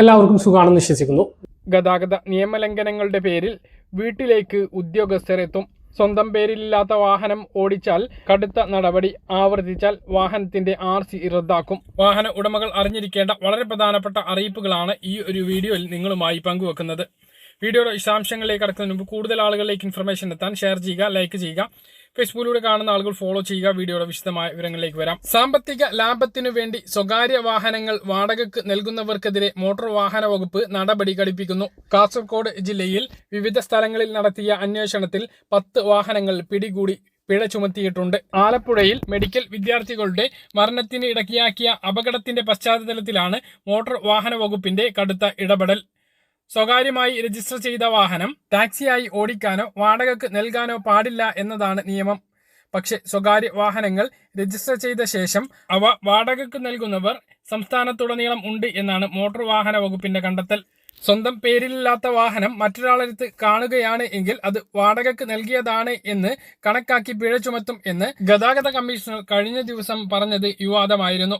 എല്ലാവർക്കും സുഖമാണെന്ന് വിശ്വസിക്കുന്നു. ഗതാഗത നിയമലംഘനങ്ങളുടെ പേരിൽ വീട്ടിലേക്ക് ഉദ്യോഗസ്ഥർ എത്തും. സ്വന്തം പേരിലില്ലാത്ത വാഹനം ഓടിച്ചാൽ കടുത്ത നടപടി ആവർത്തിച്ചാൽ വാഹനത്തിന്റെ ആർ സി റദ്ദാക്കും. വാഹന ഉടമകൾ അറിഞ്ഞിരിക്കേണ്ട വളരെ പ്രധാനപ്പെട്ട അറിയിപ്പുകളാണ് ഈ ഒരു വീഡിയോയിൽ നിങ്ങളുമായി പങ്കുവെക്കുന്നത്. വീഡിയോയുടെ വിശദാംശങ്ങളിലേക്ക് കടക്കുന്നതിന് മുമ്പ് കൂടുതൽ ആളുകളിലേക്ക് ഇൻഫർമേഷൻ എത്താൻ ഷെയർ ചെയ്യുക ലൈക്ക് ചെയ്യുക. ഫേസ്ബുക്കിലൂടെ കാണുന്ന ആളുകൾ ഫോളോ ചെയ്യുക. വീഡിയോയുടെ വിശദമായ വിവരങ്ങളിലേക്ക് വരാം. സാമ്പത്തിക ലാഭത്തിനു വേണ്ടി സ്വകാര്യ വാഹനങ്ങൾ വാടകയ്ക്ക് നൽകുന്നവർക്കെതിരെ മോട്ടോർ വാഹന വകുപ്പ് നടപടി ഘടിപ്പിക്കുന്നു. കാസർഗോഡ് ജില്ലയിൽ വിവിധ സ്ഥലങ്ങളിൽ നടത്തിയ അന്വേഷണത്തിൽ പത്ത് വാഹനങ്ങൾ പിടികൂടി പിഴ ചുമത്തിയിട്ടുണ്ട്. ആലപ്പുഴയിൽ മെഡിക്കൽ വിദ്യാർത്ഥികളുടെ മരണത്തിന് ഇടക്കിയാക്കിയ അപകടത്തിന്റെ പശ്ചാത്തലത്തിലാണ് മോട്ടോർ വാഹന വകുപ്പിന്റെ കടുത്ത ഇടപെടൽ. സ്വകാര്യമായി രജിസ്റ്റർ ചെയ്ത വാഹനം ടാക്സിയായി ഓടിക്കാനോ വാടകയ്ക്ക് നൽകാനോ പാടില്ല എന്നതാണ് നിയമം. പക്ഷേ സ്വകാര്യ വാഹനങ്ങൾ രജിസ്റ്റർ ചെയ്ത ശേഷം അവ വാടകയ്ക്ക് നൽകുന്നവർ സംസ്ഥാനത്തുടനീളം ഉണ്ട് എന്നാണ് മോട്ടോർ വാഹന വകുപ്പിന്റെ കണ്ടെത്തൽ. സ്വന്തം പേരിലില്ലാത്ത വാഹനം മറ്റൊരാളടുത്ത് കാണുകയാണ് എങ്കിൽ അത് വാടകയ്ക്ക് നൽകിയതാണ് എന്ന് കണക്കാക്കി പിഴ ചുമത്തും എന്ന് ഗതാഗത കമ്മീഷണർ കഴിഞ്ഞ ദിവസം പറഞ്ഞത് വിവാദമായിരുന്നു.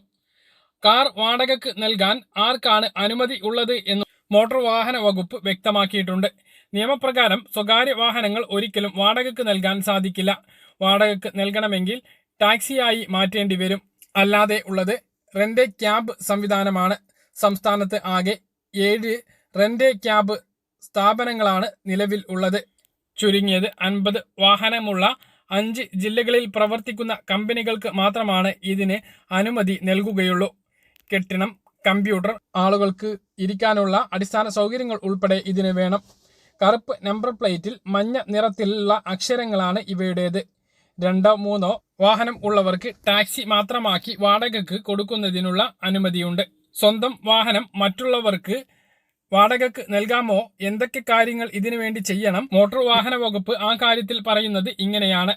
കാർ വാടകയ്ക്ക് നൽകാൻ ആർക്കാണ് അനുമതി ഉള്ളത് എന്ന് മോട്ടോർ വാഹന വകുപ്പ് വ്യക്തമാക്കിയിട്ടുണ്ട്. നിയമപ്രകാരം സ്വകാര്യ വാഹനങ്ങൾ ഒരിക്കലും വാടകയ്ക്ക് നൽകാൻ സാധിക്കില്ല. വാടകയ്ക്ക് നൽകണമെങ്കിൽ ടാക്സിയായി മാറ്റേണ്ടി വരും. അല്ലാതെ ഉള്ളത് റെന്റ് ക്യാബ് സംവിധാനമാണ്. സംസ്ഥാനത്ത് ആകെ ഏഴ് റെന്റ് ക്യാബ് സ്ഥാപനങ്ങളാണ് നിലവിൽ ഉള്ളത്. ചുരുങ്ങിയത് അൻപത്. വാഹനമുള്ള അഞ്ച് ജില്ലകളിൽ പ്രവർത്തിക്കുന്ന കമ്പനികൾക്ക് മാത്രമാണ് ഇതിന് അനുമതി നൽകുകയുള്ളൂ. കെട്ടിടം കമ്പ്യൂട്ടർ ആളുകൾക്ക് ഇരിക്കാനുള്ള അടിസ്ഥാന സൗകര്യങ്ങൾ ഉൾപ്പെടെ ഇതിന് വേണം. കറുപ്പ് നമ്പർ പ്ലേറ്റിൽ മഞ്ഞ നിറത്തിലുള്ള അക്ഷരങ്ങളാണ് ഇവയുടേത്. രണ്ടോ മൂന്നോ വാഹനം ഉള്ളവർക്ക് ടാക്സി മാത്രമാക്കി വാടകയ്ക്ക് കൊടുക്കുന്നതിനുള്ള അനുമതിയുണ്ട്. സ്വന്തം വാഹനം മറ്റുള്ളവർക്ക് വാടകയ്ക്ക് നൽകാമോ? എന്തൊക്കെ കാര്യങ്ങൾ ഇതിനു വേണ്ടി ചെയ്യണം? മോട്ടോർ വാഹന വകുപ്പ് ആ കാര്യത്തിൽ പറയുന്നത് ഇങ്ങനെയാണ്.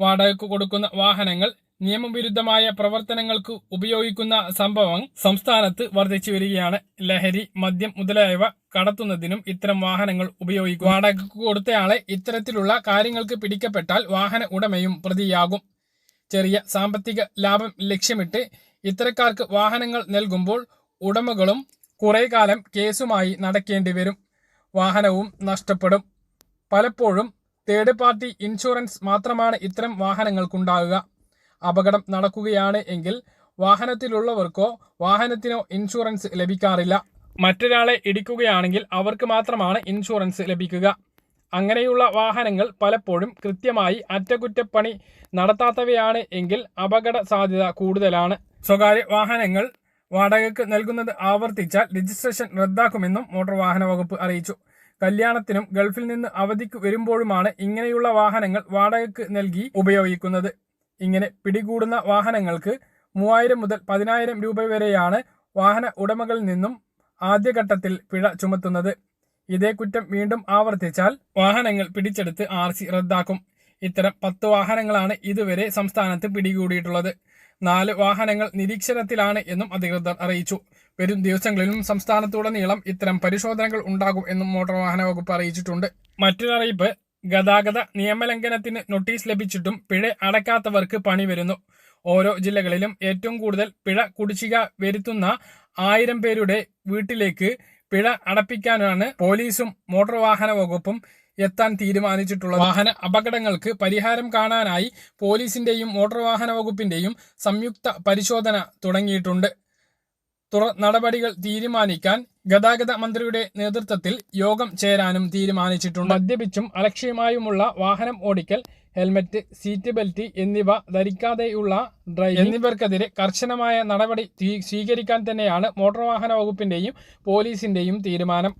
വാടകയ്ക്ക് കൊടുക്കുന്ന വാഹനങ്ങൾ നിയമവിരുദ്ധമായ പ്രവർത്തനങ്ങൾക്ക് ഉപയോഗിക്കുന്ന സംഭവം സംസ്ഥാനത്ത് വർദ്ധിച്ചു വരികയാണ്. ലഹരി മദ്യം മുതലായവ കടത്തുന്നതിനും ഇത്തരം വാഹനങ്ങൾ ഉപയോഗിക്കും. വാടകയ്ക്ക് കൊടുത്തയാളെ ഇത്തരത്തിലുള്ള കാര്യങ്ങൾക്ക് പിടിക്കപ്പെട്ടാൽ വാഹന ഉടമയും പ്രതിയാകും. ചെറിയ സാമ്പത്തിക ലാഭം ലക്ഷ്യമിട്ട് ഇത്തരക്കാർക്ക് വാഹനങ്ങൾ നൽകുമ്പോൾ ഉടമകളും കുറെ കാലം കേസുമായി നടക്കേണ്ടി വരും. വാഹനവും നഷ്ടപ്പെടും. പലപ്പോഴും തേർഡ് പാർട്ടി ഇൻഷുറൻസ് മാത്രമാണ് ഇത്തരം വാഹനങ്ങൾക്കുണ്ടാകുക. അപകടം നടക്കുകയാണ് എങ്കിൽ വാഹനത്തിലുള്ളവർക്കോ വാഹനത്തിനോ ഇൻഷുറൻസ് ലഭിക്കാറില്ല. മറ്റൊരാളെ ഇടിക്കുകയാണെങ്കിൽ അവർക്ക് മാത്രമാണ് ഇൻഷുറൻസ് ലഭിക്കുക. അങ്ങനെയുള്ള വാഹനങ്ങൾ പലപ്പോഴും കൃത്യമായി അറ്റകുറ്റപ്പണി നടത്താത്തവയാണ് എങ്കിൽ അപകട സാധ്യത കൂടുതലാണ്. സ്വകാര്യ വാഹനങ്ങൾ വാടകയ്ക്ക് നൽകുന്നത് ആവർത്തിച്ചാൽ രജിസ്ട്രേഷൻ റദ്ദാക്കുമെന്നും മോട്ടോർ വാഹന വകുപ്പ് അറിയിച്ചു. കല്യാണത്തിനും ഗൾഫിൽ നിന്ന് അവധിക്ക് വരുമ്പോഴുമാണ് ഇങ്ങനെയുള്ള വാഹനങ്ങൾ വാടകയ്ക്ക് നൽകി ഉപയോഗിക്കുന്നത്. ഇങ്ങനെ പിടികൂടുന്ന വാഹനങ്ങൾക്ക് മൂവായിരം മുതൽ പതിനായിരം രൂപ വരെയാണ് വാഹന ഉടമകളിൽ നിന്നും ആദ്യഘട്ടത്തിൽ പിഴ ചുമത്തുന്നത്. ഇതേ കുറ്റം വീണ്ടും ആവർത്തിച്ചാൽ വാഹനങ്ങൾ പിടിച്ചെടുത്ത് ആർ സി റദ്ദാക്കും. ഇത്തരം പത്ത് വാഹനങ്ങളാണ് ഇതുവരെ സംസ്ഥാനത്ത് പിടികൂടിയിട്ടുള്ളത്. നാല് വാഹനങ്ങൾ നിരീക്ഷണത്തിലാണ് എന്നും അധികൃതർ അറിയിച്ചു. വരും ദിവസങ്ങളിലും സംസ്ഥാനത്തുടനീളം ഇത്തരം പരിശോധനകൾ ഉണ്ടാകും എന്നും മോട്ടോർ വാഹന വകുപ്പ് അറിയിച്ചിട്ടുണ്ട്. മറ്റൊരറിയിപ്പ് ഗതാഗത നിയമലംഘനത്തിന് നോട്ടീസ് ലഭിച്ചിട്ടും പിഴ അടക്കാത്തവർക്ക് പണി വരുന്നു. ഓരോ ജില്ലകളിലും ഏറ്റവും കൂടുതൽ പിഴ കുടിശ്ശിക വരുത്തുന്ന ആയിരം പേരുടെ വീട്ടിലേക്ക് പിഴ അടപ്പിക്കാനാണ് പോലീസും മോട്ടോർ വാഹന വകുപ്പും എത്താൻ തീരുമാനിച്ചിട്ടുള്ളത്. വാഹന അപകടങ്ങൾക്ക് പരിഹാരം കാണാനായി പോലീസിന്റെയും മോട്ടോർ വാഹന വകുപ്പിന്റെയും സംയുക്ത പരിശോധന തുടങ്ങിയിട്ടുണ്ട്. തുടർ നടപടികൾ തീരുമാനിക്കാൻ ഗതാഗത മന്ത്രിയുടെ നേതൃത്വത്തിൽ യോഗം ചേരാനും തീരുമാനിച്ചിട്ടുണ്ട്. മദ്യപിച്ചും അലക്ഷ്യമായുമുള്ള വാഹനം ഓടിക്കൽ ഹെൽമറ്റ് സീറ്റ് ബെൽറ്റ് എന്നിവ ധരിക്കാതെയുള്ള ഡ്രൈവ് എന്നിവർക്കെതിരെ കർശനമായ നടപടി സ്വീകരിക്കാൻ തന്നെയാണ് മോട്ടോർ വാഹന വകുപ്പിന്റെയും പോലീസിന്റെയും തീരുമാനം.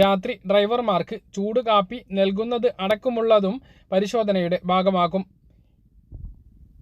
രാത്രി ഡ്രൈവർമാർക്ക് ചൂട് കാപ്പി നൽകുന്നത് അടക്കമുള്ളതും പരിശോധനയുടെ ഭാഗമാക്കും